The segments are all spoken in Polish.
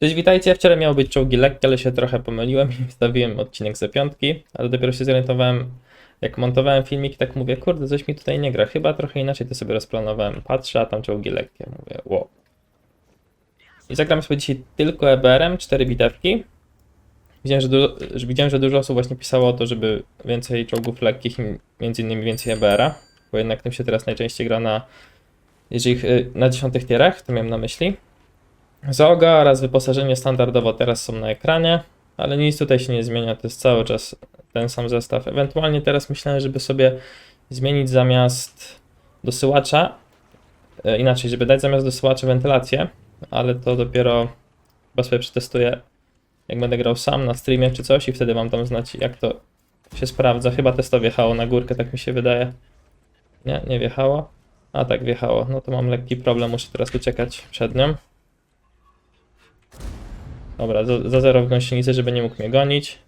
Cześć, witajcie. Wczoraj miały być czołgi lekkie, ale się trochę pomyliłem i wstawiłem odcinek za piątki, ale dopiero się zorientowałem, jak montowałem filmik tak mówię, kurde, coś mi tutaj nie gra, chyba trochę inaczej to sobie rozplanowałem. Patrzę, a tam czołgi lekkie, mówię, wow. I zagram sobie dzisiaj tylko EBR-em, 4 bitewki. Widziałem że, dużo, że, widziałem, że dużo osób właśnie pisało o to, żeby więcej czołgów lekkich między innymi więcej EBR-a, bo jednak tym się teraz najczęściej gra na, jeżeli na dziesiątych tierach, to miałem na myśli. Załoga oraz wyposażenie standardowo teraz są na ekranie, ale nic tutaj się nie zmienia, to jest cały czas ten sam zestaw. Ewentualnie teraz myślałem, żeby sobie zmienić zamiast dosyłacza, e, inaczej, żeby dać zamiast dosyłacza wentylację, ale to dopiero chyba sobie przetestuję, jak będę grał sam na streamie czy coś i wtedy wam tam znać, jak to się sprawdza. Chyba też to wjechało na górkę, tak mi się wydaje. Nie, nie wjechało. A tak, wjechało. No to mam lekki problem, muszę teraz uciekać przed nią. Dobra, za, zero w gąsienicę, żeby nie mógł mnie gonić.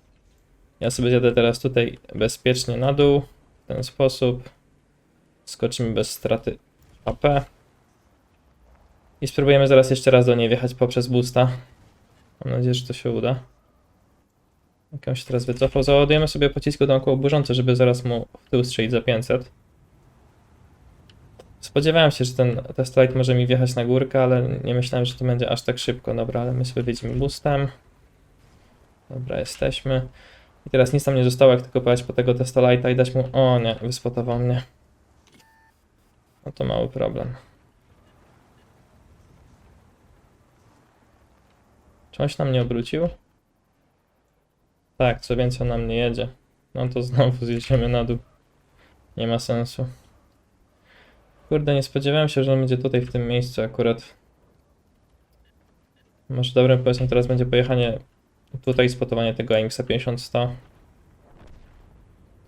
Ja sobie zjadę teraz tutaj bezpiecznie na dół. W ten sposób. Skoczymy bez straty AP. I spróbujemy zaraz jeszcze raz do niej wjechać poprzez boosta. Mam nadzieję, że to się uda. Jak on się teraz wycofał, załadujemy sobie pocisku tam burzące, żeby zaraz mu w tył strzelić za 500. Spodziewałem się, że ten test light może mi wjechać na górkę, ale nie myślałem, że to będzie aż tak szybko. Dobra, ale my sobie wjedziemy boostem. Dobra, jesteśmy. I teraz nic tam nie zostało, jak tylko pojechać po tego testa lighta i dać mu... O nie, wyspotował mnie. No to mały problem. Czy on się na obrócił? Tak, co więcej on na mnie jedzie. No to znowu zjedziemy na dół. Nie ma sensu. Kurde, nie spodziewałem się, że on będzie tutaj w tym miejscu akurat. Może dobrym pomysłem teraz będzie pojechanie tutaj i spotowanie tego AMX 50-100.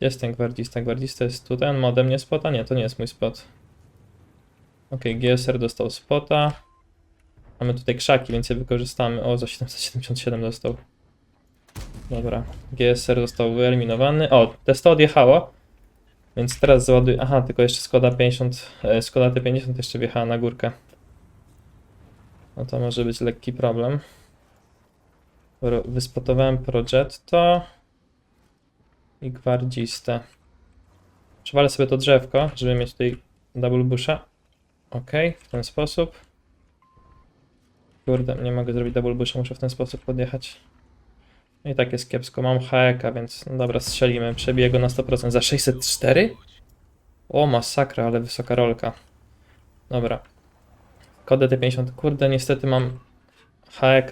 Jest ten gwardzista. Gwardzista jest tutaj. On ma ode mnie spota? Nie, to nie jest mój spot. Ok, GSR dostał spota. Mamy tutaj krzaki, więc je wykorzystamy. O, za 777 dostał. Dobra. GSR został wyeliminowany. O, te 100 odjechało. Więc teraz załaduję. Aha, tylko jeszcze Skoda 50, e, Skoda T50 jeszcze wjechała na górkę. No to może być lekki problem. Ro- Wyspotowałem Progetto i Gwardzistę. Przewalę sobie to drzewko, żeby mieć tutaj double busha. Ok, w ten sposób. Kurde, nie mogę zrobić double busha, muszę w ten sposób podjechać. No I tak jest kiepsko. Mam HEK, więc no dobra, strzelimy. Przebiję go na 100%. Za 604? O, masakra, ale wysoka rolka. Dobra. Kodę T50. Kurde, niestety mam HEK,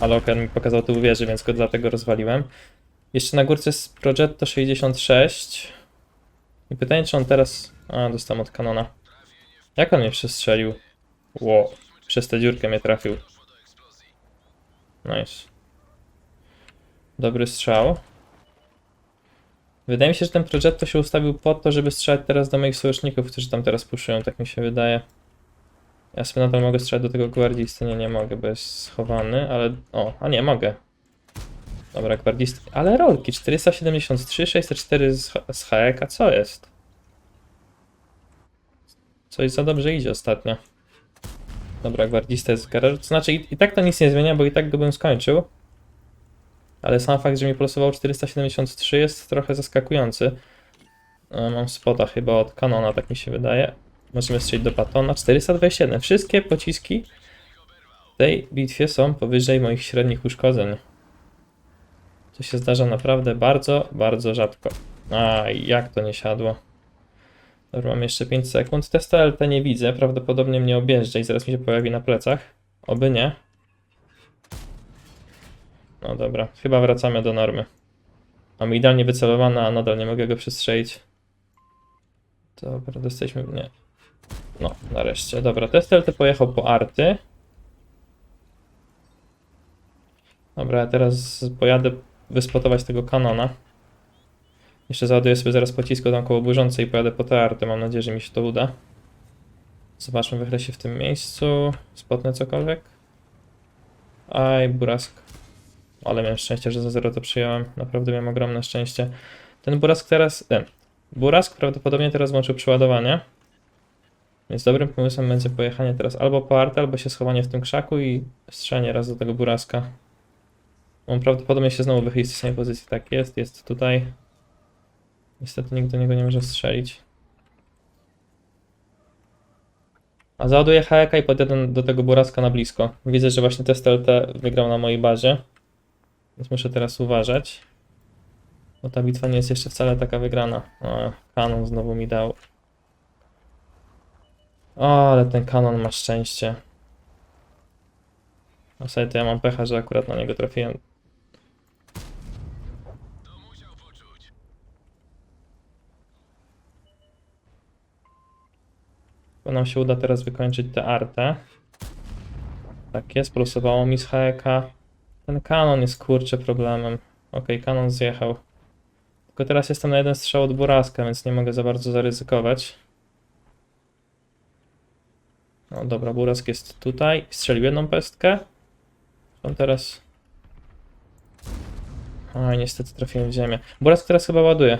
ale Oker mi pokazał tył wieży, więc go dlatego rozwaliłem. Jeszcze na górce jest Progetto 66. I pytanie, czy on teraz... A, dostałem od kanona. Jak on mnie przestrzelił? Ło, przez tę dziurkę mnie trafił. Nice. Dobry strzał. Wydaje mi się, że ten Progetto się ustawił po to, żeby strzelać teraz do moich sojuszników, którzy tam teraz puszują, tak mi się wydaje. Ja sobie nadal mogę strzelać do tego gwardzisty, nie, nie mogę, bo jest schowany, ale... O, a nie, mogę. Dobra, gwardzisty... Ale rolki, 473, 604 z, z HEK, a co jest? Coś za dobrze idzie ostatnio. Dobra, gwardzista jest w garażu, to znaczy i, i tak to nic nie zmienia, bo i tak go bym skończył. Ale sam fakt, że mi polosował 473 jest trochę zaskakujący. E, Mam spota chyba od kanona, tak mi się wydaje. Możemy strzelić do Patona. 427. Wszystkie pociski w tej bitwie są powyżej moich średnich uszkodzeń. To się zdarza naprawdę bardzo, bardzo rzadko. A jak to nie siadło? Dobra, mam jeszcze 5 sekund. Testa LT nie widzę, prawdopodobnie mnie objeżdża i zaraz mi się pojawi na plecach. Oby nie. No dobra, chyba wracamy do normy. Mamy idealnie wycelowane, a nadal nie mogę go przestrzelić. Dobra, dostaliśmy... nie. No, nareszcie. Dobra, test LT pojechał po arty. Dobra, ja teraz pojadę wyspotować tego kanona. Jeszcze załaduję sobie zaraz pocisko tam koło burzącej i pojadę po te arty. Mam nadzieję, że mi się to uda. Zobaczmy, wychlę się w tym miejscu. Spotnę cokolwiek. Aj, burask. Ale miałem szczęście, że za zero to przyjąłem. Naprawdę miałem ogromne szczęście. Ten burask teraz... Ten. Burask prawdopodobnie teraz włączył przeładowanie. Więc dobrym pomysłem będzie pojechanie teraz albo po artę, albo się schowanie w tym krzaku i strzelanie raz do tego buraska. On prawdopodobnie się znowu wychyli z tej samej pozycji. Tak jest, jest tutaj. Niestety nikt do niego nie może strzelić. A załaduję HK i podjadę do tego buraska na blisko. Widzę, że właśnie test LT wygrał na mojej bazie. Więc muszę teraz uważać. Bo ta bitwa nie jest jeszcze wcale taka wygrana. O, kanon znowu mi dał. O, ale ten kanon ma szczęście. A sobie to ja mam pecha, że akurat na niego trafiłem. Bo nam się uda teraz wykończyć tę artę. Tak jest, plusowało mi z HEK. Ten kanon jest kurczę problemem. Okej, kanon zjechał. Tylko teraz jestem na jeden strzał od buraska, więc nie mogę za bardzo zaryzykować. No dobra, burask jest tutaj. Strzelił jedną pestkę. On teraz... Oj, niestety trafiłem w ziemię. Burask teraz chyba ładuje.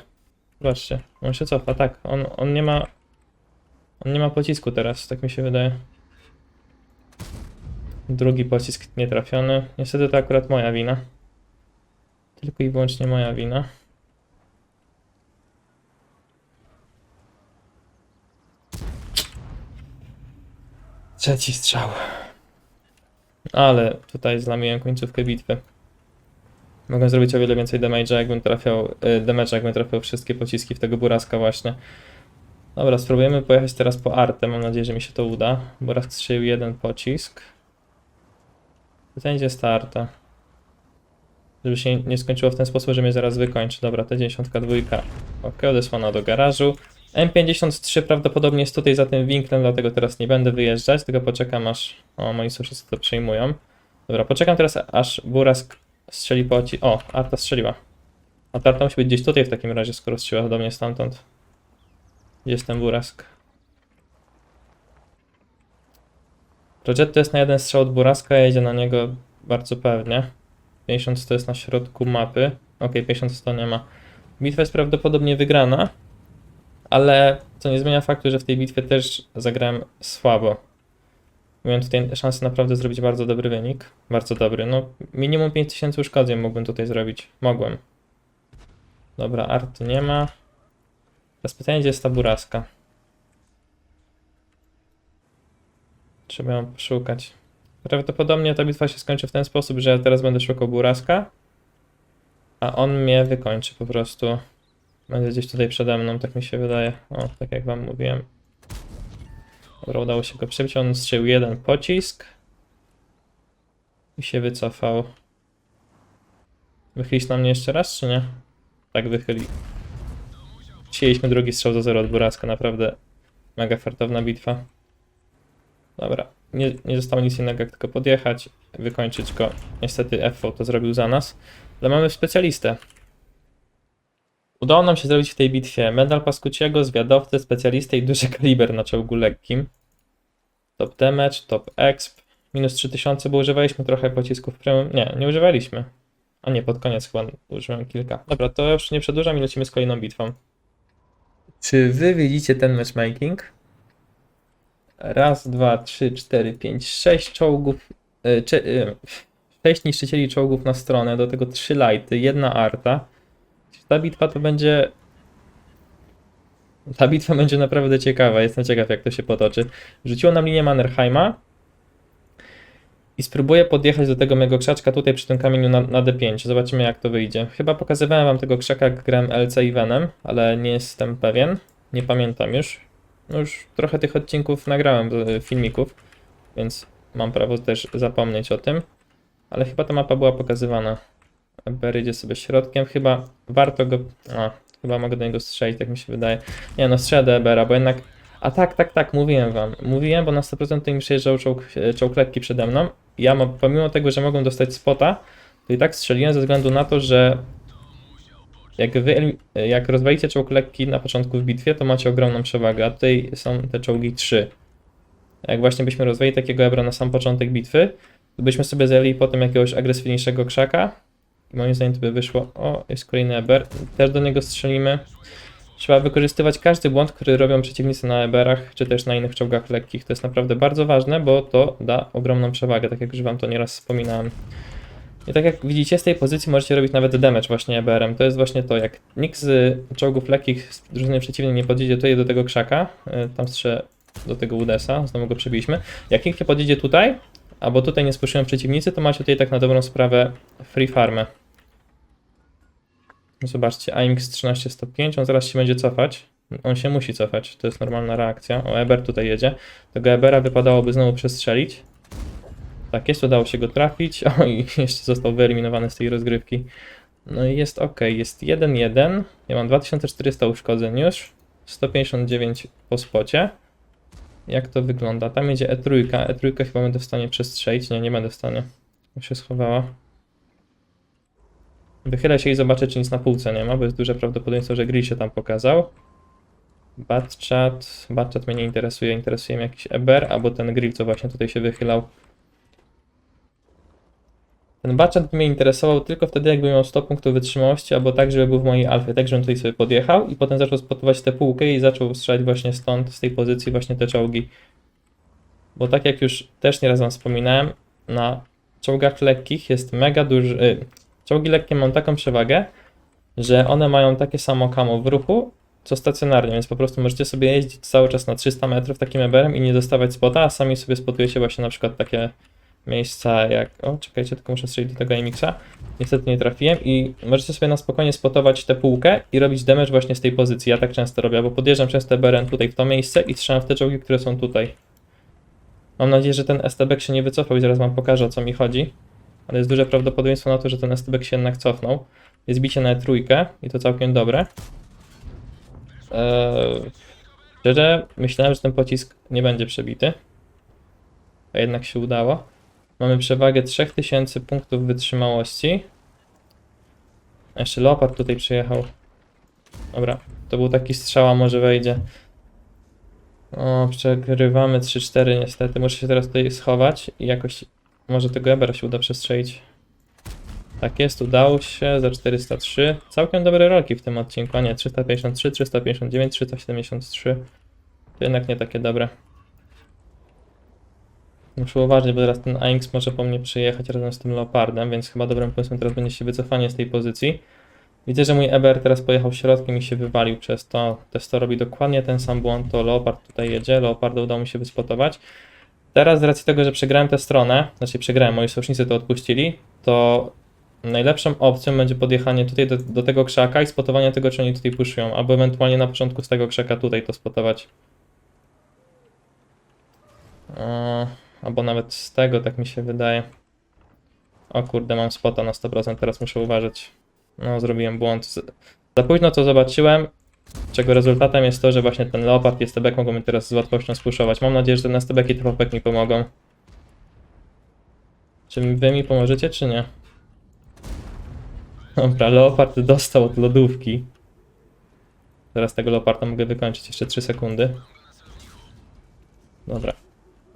Zobaczcie, on się cofa, tak. On, on nie ma... On nie ma pocisku teraz, tak mi się wydaje. Drugi pocisk nietrafiony. Niestety to akurat moja wina. Tylko i wyłącznie moja wina. Trzeci strzał. Ale tutaj zlamiłem końcówkę bitwy. Mogę zrobić o wiele więcej damage'a, jakbym trafiał, y, jakbym trafiał wszystkie pociski w tego buraska właśnie. Dobra, spróbujemy pojechać teraz po artę. Mam nadzieję, że mi się to uda. Burask strzelił jeden pocisk. Pytanie, gdzie jest ta arta? Żeby się nie skończyło w ten sposób, że mnie zaraz wykończy. Dobra, T92. Ok, odesłana do garażu. M53 prawdopodobnie jest tutaj za tym winklem, dlatego teraz nie będę wyjeżdżać, tylko poczekam aż... O, moi sąsiedzy to przejmują. Dobra, poczekam teraz aż Burask strzeli po ci... O, Arta strzeliła. A ta Arta musi być gdzieś tutaj w takim razie, skoro strzeliła do mnie stamtąd. Gdzie jest ten Burask? Progetto jest na jeden strzał od Buraska, jedzie na niego bardzo pewnie. 50 to jest na środku mapy. Ok, 50 to nie ma. Bitwa jest prawdopodobnie wygrana, ale co nie zmienia faktu, że w tej bitwie też zagrałem słabo. Miałem tutaj szansę naprawdę zrobić bardzo dobry wynik. Bardzo dobry. No, minimum 5000 uszkodzeń mógłbym tutaj zrobić. Mogłem. Dobra, art nie ma. Teraz pytanie, gdzie jest ta buraska? Trzeba ją poszukać. Prawdopodobnie ta bitwa się skończy w ten sposób, że ja teraz będę szukał buraska, a on mnie wykończy po prostu. Będzie gdzieś tutaj przede mną, tak mi się wydaje. O, tak jak wam mówiłem. Dobra, udało się go przebić. On strzelił jeden pocisk. I się wycofał. Wychylić na mnie jeszcze raz, czy nie? Tak, wychyli. Chcieliśmy drugi strzał do 0 od Buraska, naprawdę mega fartowna bitwa. Dobra, nie, nie zostało nic innego jak tylko podjechać, wykończyć go. Niestety FV to zrobił za nas, ale mamy specjalistę. Udało nam się zrobić w tej bitwie medal Paskuciego, zwiadowcę, specjalistę i duży kaliber na czołgu lekkim. Top damage, top exp, minus 3000, bo używaliśmy trochę pocisków premium. Nie, nie używaliśmy. A nie, pod koniec chyba użyłem kilka. Dobra, to już nie przedłużam i lecimy z kolejną bitwą. Czy wy widzicie ten matchmaking? Raz, dwa, trzy, cztery, pięć, sześć czołgów. cze- y, Sześć niszczycieli czołgów na stronę, do tego trzy lighty, jedna arta. Ta bitwa to będzie. Ta bitwa będzie naprawdę ciekawa. Jestem ciekaw, jak to się potoczy. Rzuciło nam linię Mannerheima. I spróbuję podjechać do tego mego krzaczka tutaj przy tym kamieniu na, na D5. Zobaczymy, jak to wyjdzie. Chyba pokazywałem wam tego krzaka, jak grałem LC i Venem, ale nie jestem pewien. Nie pamiętam już. No już trochę tych odcinków nagrałem, y, filmików, więc mam prawo też zapomnieć o tym. Ale chyba ta mapa była pokazywana. Eber idzie sobie środkiem, chyba warto go... A, chyba mogę do niego strzelić, tak mi się wydaje. Nie no, strzelę do Ebera, bo jednak... A tak, tak, tak, mówiłem wam. Mówiłem, bo na 100% to mi przyjeżdżał czołg, e, czołg lekki przede mną. Ja mam, pomimo tego, że mogłem dostać spota, to i tak strzeliłem ze względu na to, że jak wy, jak rozwalicie czołg lekki na początku w bitwie, to macie ogromną przewagę, a tutaj są te czołgi 3. Jak właśnie byśmy rozwalili takiego Ebra na sam początek bitwy, to byśmy sobie zajęli potem jakiegoś agresywniejszego krzaka, i moim zdaniem to by wyszło. O, jest kolejny Eber. Też do niego strzelimy. Trzeba wykorzystywać każdy błąd, który robią przeciwnicy na EBR-ach, czy też na innych czołgach lekkich. To jest naprawdę bardzo ważne, bo to da ogromną przewagę, tak jak już wam to nieraz wspominałem. I tak jak widzicie, z tej pozycji możecie robić nawet damage właśnie EBR-em. To jest właśnie to, jak nikt z czołgów lekkich z drużyny przeciwnej nie podjedzie tutaj do tego krzaka, y, tam strzelę do tego Udesa, znowu go przebiliśmy. Jak nikt nie podjedzie tutaj, albo tutaj nie spuszują przeciwnicy, to macie tutaj tak na dobrą sprawę free farmę. Zobaczcie, AMX 1305, on zaraz się będzie cofać. On się musi cofać, to jest normalna reakcja. O, Eber tutaj jedzie. Tego Ebera wypadałoby znowu przestrzelić. Tak, jest, udało się go trafić. O, i jeszcze został wyeliminowany z tej rozgrywki. No i jest ok, jest 1-1. Ja mam 2400 uszkodzeń już. 159 po spocie. Jak to wygląda? Tam jedzie E3. E3 chyba będę w stanie przestrzelić. Nie, nie będę w stanie. Bo się schowała. Wychylę się i zobaczę, czy nic na półce nie ma, bo jest duże prawdopodobieństwo, że grill się tam pokazał. Batchat. Batchat mnie nie interesuje, interesuje mnie jakiś Eber, albo ten grill, co właśnie tutaj się wychylał. Ten by mnie interesował tylko wtedy, jakby miał 100 punktów wytrzymałości, albo tak, żeby był w mojej alfie, tak, żebym tutaj sobie podjechał i potem zaczął spotować tę półkę i zaczął strzelać właśnie stąd, z tej pozycji właśnie te czołgi. Bo tak jak już też nieraz wam wspominałem, na czołgach lekkich jest mega duży... Y, czołgi lekkie mają taką przewagę, że one mają takie samo kamo w ruchu, co stacjonarnie, więc po prostu możecie sobie jeździć cały czas na 300 metrów takim eberem i nie dostawać spota, a sami sobie spotujecie właśnie na przykład takie miejsca jak... O, czekajcie, tylko muszę strzelić do tego AMX-a. Niestety nie trafiłem i możecie sobie na spokojnie spotować tę półkę i robić damage właśnie z tej pozycji. Ja tak często robię, bo podjeżdżam często eberem tutaj w to miejsce i strzelam w te czołgi, które są tutaj. Mam nadzieję, że ten STB się nie wycofał i zaraz wam pokażę o co mi chodzi. Ale jest duże prawdopodobieństwo na to, że ten STB się jednak cofnął. Jest bicie na trójkę i to całkiem dobre. Eee, szczerze, myślałem, że ten pocisk nie będzie przebity. A jednak się udało. Mamy przewagę 3000 punktów wytrzymałości. Jeszcze Leopard tutaj przyjechał. Dobra, to był taki strzał, a może wejdzie. O, przegrywamy 3-4 niestety. Muszę się teraz tutaj schować i jakoś może tego Ebera się uda przestrzelić. Tak jest, udało się za 403. Całkiem dobre rolki w tym odcinku, a nie 353, 359, 373. To jednak nie takie dobre. Muszę uważać, bo teraz ten AX może po mnie przyjechać razem z tym Leopardem, więc chyba dobrym pomysłem teraz będzie się wycofanie z tej pozycji. Widzę, że mój Eber teraz pojechał środkiem i się wywalił przez to. Też to robi dokładnie ten sam błąd, to Leopard tutaj jedzie, Leoparda udało mi się wyspotować. Teraz z racji tego, że przegrałem tę stronę, znaczy przegrałem, moi sojusznicy to odpuścili, to najlepszą opcją będzie podjechanie tutaj do, do tego krzaka i spotowanie tego, czy oni tutaj puszują, albo ewentualnie na początku z tego krzaka tutaj to spotować. Eee, albo nawet z tego, tak mi się wydaje. O kurde, mam spota na 100%, teraz muszę uważać. No, zrobiłem błąd. Za późno to zobaczyłem, czego rezultatem jest to, że właśnie ten Leopard i STB mogą mi teraz z łatwością spuszować. Mam nadzieję, że ten STB i TVP mi pomogą. Czy wy mi pomożecie, czy nie? Dobra, Leopard dostał od lodówki. Teraz tego Leoparda mogę wykończyć jeszcze 3 sekundy. Dobra.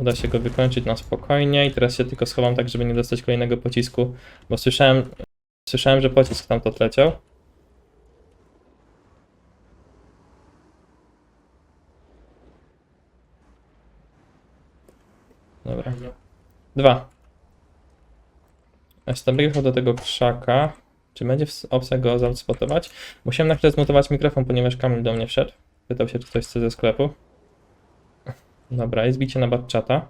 Uda się go wykończyć na spokojnie i teraz się tylko schowam tak, żeby nie dostać kolejnego pocisku, bo słyszałem, słyszałem, że pocisk tam to leciał. Dobra. Dwa. STB jechał do tego krzaka. Czy będzie opcja go zaotspotować? Musiałem na chwilę zmutować mikrofon, ponieważ Kamil do mnie wszedł. Pytał się, czy ktoś chce ze sklepu. Dobra, jest bicie na batchata.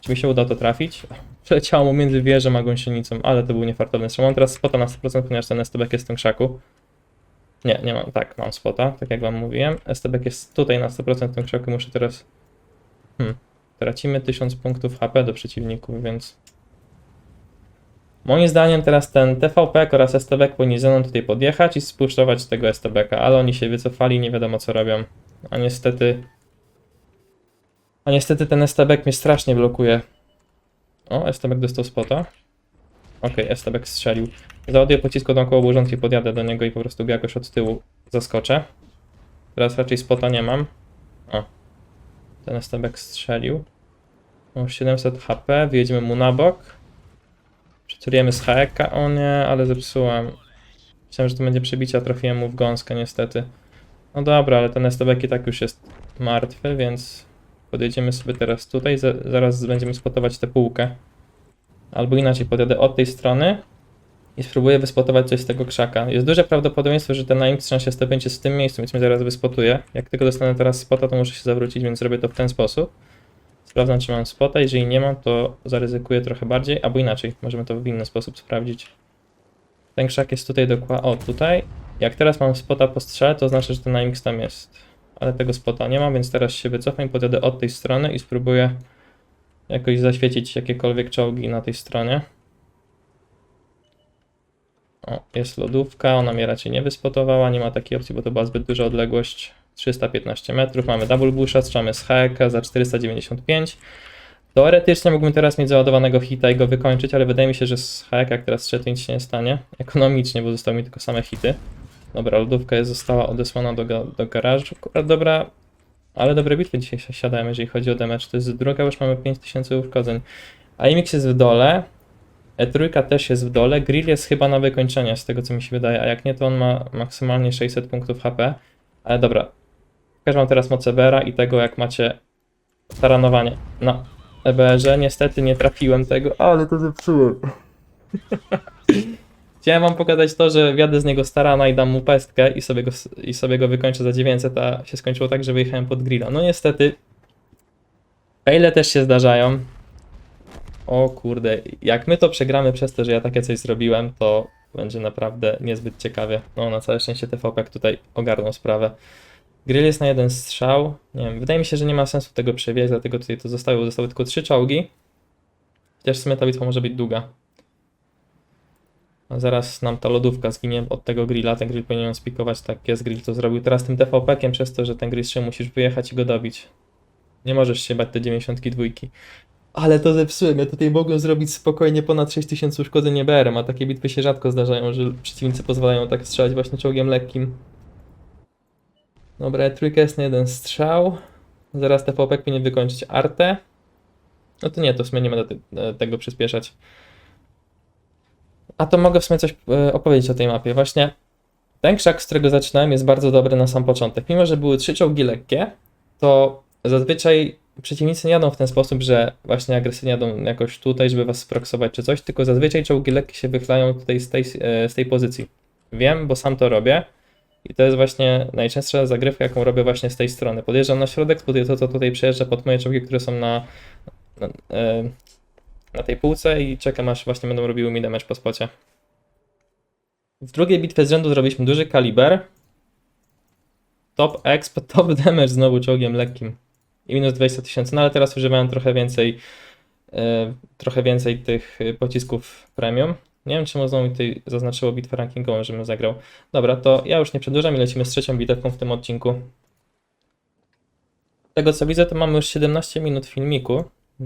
Czy mi się uda to trafić? Przeleciało mu między wieżą a gąsienicą, ale to był niefartowny strzał. Mam teraz spota na 100%, ponieważ ten STB jest w tym krzaku. Nie, nie mam, tak, mam spota, tak jak wam mówiłem. STB jest tutaj na 100% w tym krzaku, muszę teraz... Hmm, tracimy 1000 punktów HP do przeciwników, więc... Moim zdaniem teraz ten TVP oraz STB powinni ze mną tutaj podjechać i spuszczować tego STB, ale oni się wycofali, nie wiadomo co robią. A niestety... A niestety ten STB mnie strasznie blokuje. O, STB dostał spota. Okej, okay, STB strzelił. Załaduję pocisku do koło burzątki, podjadę do niego i po prostu go jakoś od tyłu zaskoczę. Teraz raczej spota nie mam. O. Ten STB strzelił. O, 700 HP, wyjedziemy mu na bok. Przecelujemy z HK, o nie, ale zepsułem. Myślałem, że to będzie przebicie, a trafiłem mu w gąskę niestety. No dobra, ale ten STBek i tak już jest martwy, więc podjedziemy sobie teraz tutaj, za, zaraz będziemy spotować tę półkę. Albo inaczej, podjadę od tej strony i spróbuję wyspotować coś z tego krzaka. Jest duże prawdopodobieństwo, że ten AX365 jest w tym miejscu, więc mnie zaraz wyspotuję. Jak tylko dostanę teraz spota, to muszę się zawrócić, więc zrobię to w ten sposób. Sprawdzam, czy mam spota, jeżeli nie mam, to zaryzykuję trochę bardziej, albo inaczej, możemy to w inny sposób sprawdzić. Ten krzak jest tutaj dokładnie, o tutaj. Jak teraz mam spota po strzale, to znaczy, że ten AX tam jest. Ale tego spota nie ma, więc teraz się wycofam i podjadę od tej strony i spróbuję jakoś zaświecić jakiekolwiek czołgi na tej stronie. O, jest lodówka, ona mnie raczej nie wyspotowała, nie ma takiej opcji, bo to była zbyt duża odległość. 315 metrów, mamy double busha, strzelamy z HK za 495. Teoretycznie mógłbym teraz mieć załadowanego hita i go wykończyć, ale wydaje mi się, że z HK jak teraz strzelę, nic się nie stanie. Ekonomicznie, bo zostały mi tylko same hity. Dobra, lodówka jest, została odesłana do, do garażu. Akurat dobra, ale dobre bitwy dzisiaj si- siadają, jeżeli chodzi o damage. To jest druga, już mamy 5000 uszkodzeń. AMX jest w dole, E3 też jest w dole, Grill jest chyba na wykończenie, z tego co mi się wydaje, a jak nie, to on ma maksymalnie 600 punktów HP. Ale dobra, pokażę wam teraz moc EBR-a i tego, jak macie taranowanie na EBR-ze. Niestety nie trafiłem tego, ale to zepsułem. Chciałem wam pokazać to, że wjadę z niego starana i dam mu pestkę i sobie, go, i sobie go wykończę za 900, a się skończyło tak, że wyjechałem pod grilla. No niestety, faile też się zdarzają. O kurde, jak my to przegramy przez to, że ja takie coś zrobiłem, to będzie naprawdę niezbyt ciekawie. No na całe szczęście TVP tutaj ogarnął sprawę. Grill jest na jeden strzał. Nie wiem, wydaje mi się, że nie ma sensu tego przewijać, dlatego tutaj to zostały, zostały tylko trzy czołgi. Chociaż w sumie ta bitwa może być długa. Zaraz nam ta lodówka zginie od tego grilla. Ten grill powinien spikować, tak jest grill to zrobił. Teraz tym TVP-kiem przez to, że ten grill 3 musisz wyjechać i go dobić. Nie możesz się bać te 92. Ale to zepsułem, ja tutaj mogłem zrobić spokojnie ponad 6000 uszkodzeń EBR-em, a takie bitwy się rzadko zdarzają, że przeciwnicy pozwalają tak strzelać właśnie czołgiem lekkim. Dobra, trójka jest na jeden strzał. Zaraz TVP powinien wykończyć artę. No to nie, to w sumie nie będę te, tego przyspieszać. A to mogę w sumie coś e, opowiedzieć o tej mapie. Właśnie ten krzak, z którego zaczynałem, jest bardzo dobry na sam początek. Mimo, że były trzy czołgi lekkie, to zazwyczaj przeciwnicy nie jadą w ten sposób, że właśnie agresywnie jadą jakoś tutaj, żeby was sproksować czy coś, tylko zazwyczaj czołgi lekkie się wychylają tutaj z tej, e, z tej pozycji. Wiem, bo sam to robię. I to jest właśnie najczęstsza zagrywka, jaką robię właśnie z tej strony. Podjeżdżam na środek, to, co tutaj przejeżdża pod moje czołgi, które są na, na, e, na tej półce i czekam, aż właśnie będą robiły mi damage po spocie. W drugiej bitwie z rzędu zrobiliśmy duży kaliber. Top exp, top damage znowu czołgiem lekkim. I minus 20 tysięcy, no ale teraz używałem trochę więcej, e, trochę więcej tych e, pocisków premium. Nie wiem, czemu znowu mi tutaj zaznaczyło bitwę rankingową, żebym zagrał. Dobra, to ja już nie przedłużam i lecimy z trzecią bitewką w tym odcinku. Z tego co widzę, to mamy już 17 minut filmiku,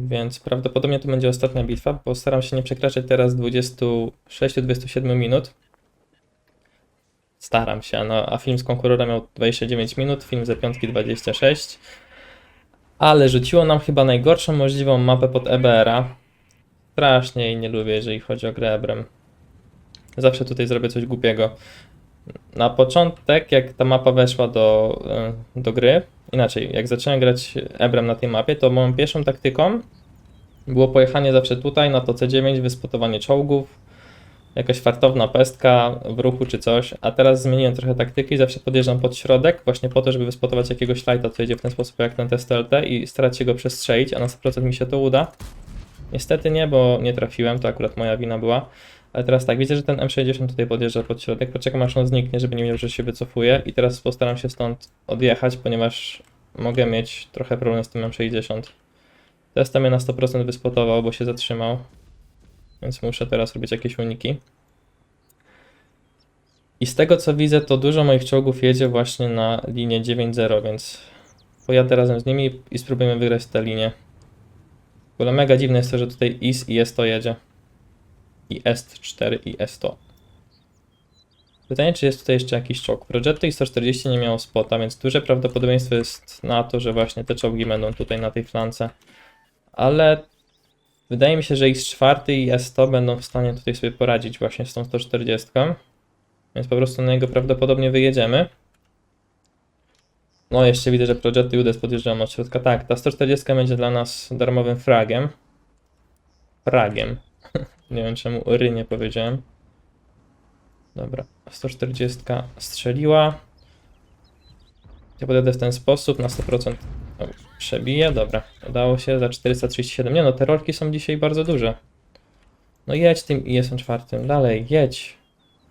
więc prawdopodobnie to będzie ostatnia bitwa. Postaram się nie przekraczać teraz 26-27 minut. Staram się, no, a film z konkurora miał 29 minut, film ze piątki 26. Ale rzuciło nam chyba najgorszą możliwą mapę pod EBR-a. Strasznie jej nie lubię, jeżeli chodzi o grę Ebrem. Zawsze tutaj zrobię coś głupiego. Na początek, jak ta mapa weszła do, e, do gry, inaczej, jak zacząłem grać Ebrem na tej mapie, to moją pierwszą taktyką było pojechanie zawsze tutaj na to C9, wyspotowanie czołgów, jakaś fartowna pestka w ruchu czy coś, a teraz zmieniłem trochę taktyki, zawsze podjeżdżam pod środek właśnie po to, żeby wyspotować jakiegoś lighta, co jedzie w ten sposób jak ten test LT i starać się go przestrzelić, a na 100% mi się to uda. Niestety nie, bo nie trafiłem, to akurat moja wina była. Ale teraz tak, widzę, że ten M60 tutaj podjeżdża pod środek, poczekam aż on zniknie, żeby nie wiedział, że się wycofuje i teraz postaram się stąd odjechać, ponieważ mogę mieć trochę problem z tym M60. Testem mnie na 100% wyspotował, bo się zatrzymał, więc muszę teraz robić jakieś uniki. I z tego co widzę, to dużo moich czołgów jedzie właśnie na linię 9.0, więc pojadę razem z nimi i spróbujemy wygrać tę linię. W ogóle mega dziwne jest to, że tutaj IS i S100 jedzie. I S4 i S100. Pytanie, czy jest tutaj jeszcze jakiś czołg. Progetto i 140 nie miało spota, więc duże prawdopodobieństwo jest na to, że właśnie te czołgi będą tutaj na tej flance. Ale wydaje mi się, że X4 i S100 będą w stanie tutaj sobie poradzić właśnie z tą 140. Więc po prostu na niego prawdopodobnie wyjedziemy. No, jeszcze widzę, że Projecty UDES podjeżdżają od środka. Tak, ta 140 będzie dla nas darmowym fragiem. Fragiem. nie wiem czemu ry nie powiedziałem. Dobra, 140 strzeliła. Ja podjadę w ten sposób, na 100% o, przebiję. Dobra, udało się za 437. Nie no, te rolki są dzisiaj bardzo duże. No jedź tym IS-em czwartym, dalej, jedź.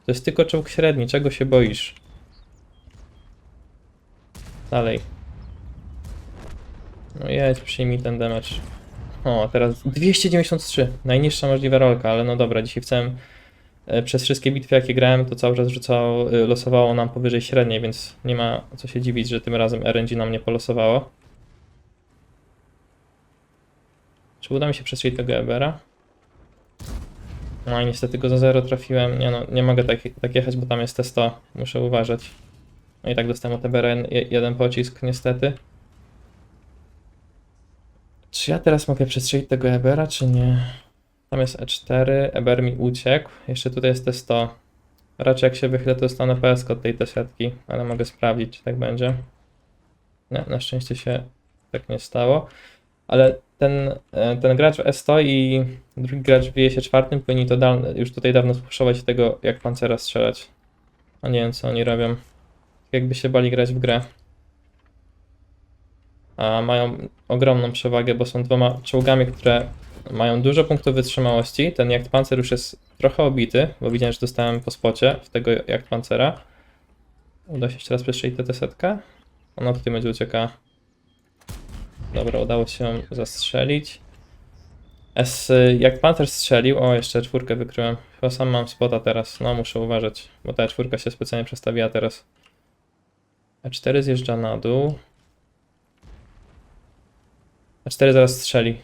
To jest tylko czołg średni, czego się boisz? Dalej. No jedź, przyjmij ten damage. O, teraz 293. Najniższa możliwa rolka, ale no dobra, dzisiaj w całym... e, Przez wszystkie bitwy jakie grałem, to cały czas rzucało, e, losowało nam powyżej średniej, więc nie ma co się dziwić, że tym razem RNG nam nie polosowało. Czy uda mi się przestrzelić tego Ebera? No i niestety go za zero trafiłem. Nie no, nie mogę tak, tak jechać, bo tam jest T100. Muszę uważać. No i tak dostałem od Ebera je- jeden pocisk, niestety. Czy ja teraz mogę przestrzelić tego Ebera, czy nie? Tam jest E4, Eber mi uciekł. Jeszcze tutaj jest T100. Raczej jak się wychylę, to dostanę PSK od tej T-setki, ale mogę sprawdzić, czy tak będzie. Nie, na szczęście się tak nie stało. Ale ten, e, ten gracz w S100 i drugi gracz w IS czwartym powinni to dal, już tutaj dawno spuszować tego, jak pancera strzelać. A nie wiem, co oni robią. Jakby się bali grać w grę. Mają ogromną przewagę, bo są dwoma czołgami, które mają dużo punktów wytrzymałości. Ten jakt pancer już jest trochę obity, bo widziałem, że dostałem po spocie w tego jakt pancera. Uda się jeszcze raz przestrzelić tę setkę. Ona tutaj będzie uciekała. Dobra, udało się ją zastrzelić. S, jak Panther strzelił, o jeszcze czwórkę wykryłem. Chyba sam mam spota teraz, no muszę uważać, bo ta czwórka się specjalnie przestawiła teraz. E4 zjeżdża na dół. E4 zaraz strzeli.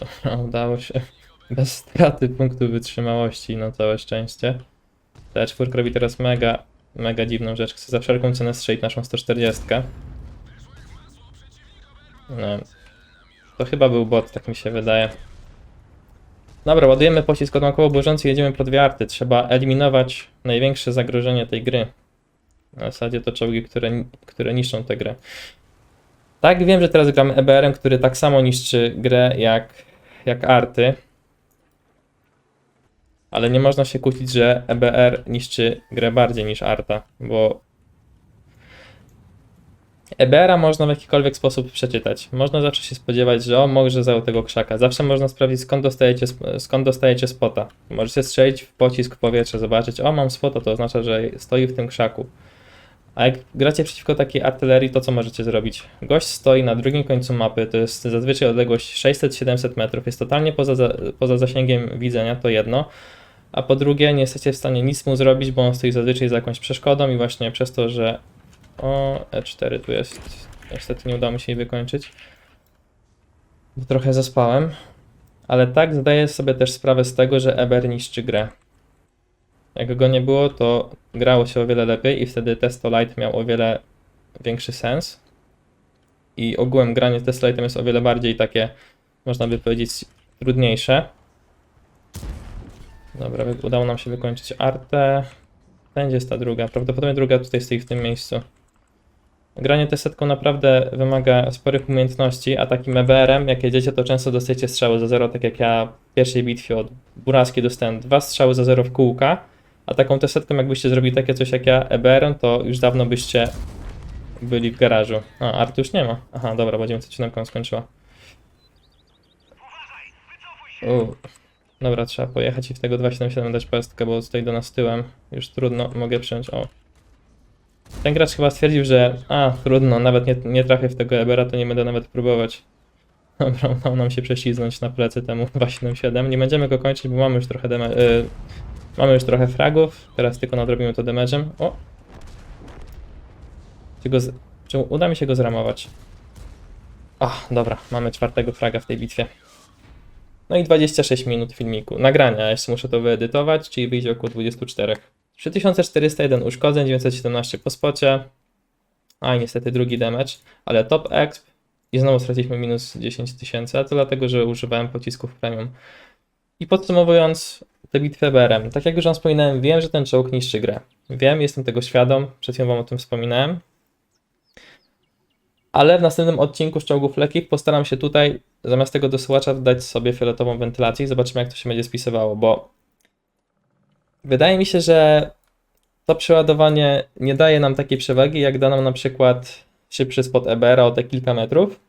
Dobra, udało się. Bez straty punktu wytrzymałości, na całe szczęście. Ta czwórka robi teraz mega, mega dziwną rzecz. Chce za wszelką cenę strzelić naszą 140. No. To chyba był bot, tak mi się wydaje. Dobra, ładujemy pocisk odłamkowo burzący i jedziemy pod dwie arty. Trzeba eliminować największe zagrożenie tej gry. Na zasadzie to czołgi, które, które niszczą tę grę. Tak, wiem, że teraz gram EBR-em, który tak samo niszczy grę jak, jak arty. Ale nie można się kłócić, że EBR niszczy grę bardziej niż Arta, bo EBR-a można w jakikolwiek sposób przeczytać. Można zawsze się spodziewać, że o, może za tego krzaka. Zawsze można sprawdzić, skąd dostajecie, skąd dostajecie spota. Możecie strzelić w pocisk w powietrze, zobaczyć, o, mam spota, to oznacza, że stoi w tym krzaku. A jak gracie przeciwko takiej artylerii, to co możecie zrobić? Gość stoi na drugim końcu mapy, to jest zazwyczaj odległość 600-700 metrów, jest totalnie poza, za- poza zasięgiem widzenia, to jedno. A po drugie, nie jesteście w stanie nic mu zrobić, bo on stoi zazwyczaj za jakąś przeszkodą i właśnie przez to, że. O, E4 tu jest. Niestety nie udało mi się jej wykończyć. Bo trochę zaspałem. Ale tak zdaję sobie też sprawę z tego, że Eber niszczy grę. Jak go nie było, to grało się o wiele lepiej i wtedy Testo Lite miał o wiele większy sens. I ogółem granie Testo Lite'em jest o wiele bardziej takie, można by powiedzieć, trudniejsze. Dobra, udało nam się wykończyć artę. Będzie jest ta druga. Prawdopodobnie druga tutaj stoi w tym miejscu. Granie tę setką naprawdę wymaga sporych umiejętności, a takim EBR-em, jak jedziecie, to często dostajecie strzały za zero, tak jak ja w pierwszej bitwie od Buraski dostałem dwa strzały za zero w kółka, a taką tę setką, jakbyście zrobili takie coś jak ja EBR-em, to już dawno byście byli w garażu. A, art już nie ma. Aha, dobra, bo 907 skończyła. U. Dobra, trzeba pojechać i w tego 277 dać pestkę, bo stoi do nas tyłem. Już trudno, mogę przyjąć. O. Ten gracz chyba stwierdził, że a, trudno, nawet nie, nie trafię w tego Ebera, to nie będę nawet próbować. Dobra, udało nam się prześliznąć na plecy temu 277. Nie będziemy go kończyć, bo mamy już trochę y, mamy już trochę fragów. Teraz tylko nadrobimy to damage'em. O! Czy, go czy uda mi się go zramować? Ach, dobra, mamy czwartego fraga w tej bitwie. No i 26 minut filmiku. Nagrania, jeszcze muszę to wyedytować, czyli wyjdzie około 24. 3401 uszkodzeń, 917 po spocie. A niestety drugi damage, ale top exp. I znowu straciliśmy minus 10 tysięcy, a to dlatego, że używałem pocisków premium. I podsumowując tę bitwę BRM, tak jak już wam wspominałem, wiem, że ten czołg niszczy grę. Wiem, jestem tego świadom, przed chwilą wam o tym wspominałem. Ale w następnym odcinku z czołgów lekkich postaram się tutaj zamiast tego dosyłacza dać sobie fioletową wentylację i zobaczymy jak to się będzie spisywało, bo wydaje mi się, że to przeładowanie nie daje nam takiej przewagi, jak da nam na przykład szybszy spot EBR o te kilka metrów.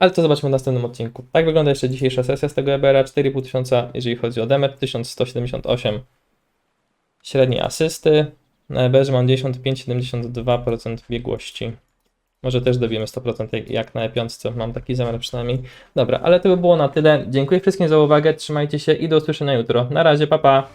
Ale to zobaczmy w następnym odcinku. Tak wygląda jeszcze dzisiejsza sesja z tego EBR-a. 4500, jeżeli chodzi o demet, 1178 średniej asysty. Na EBR mam 95-72% biegłości. Może też dobijemy 100% jak- na E5, mam taki zamiar przynajmniej. Dobra, ale to by było na tyle. Dziękuję wszystkim za uwagę, trzymajcie się i do usłyszenia jutro. Na razie, pa pa!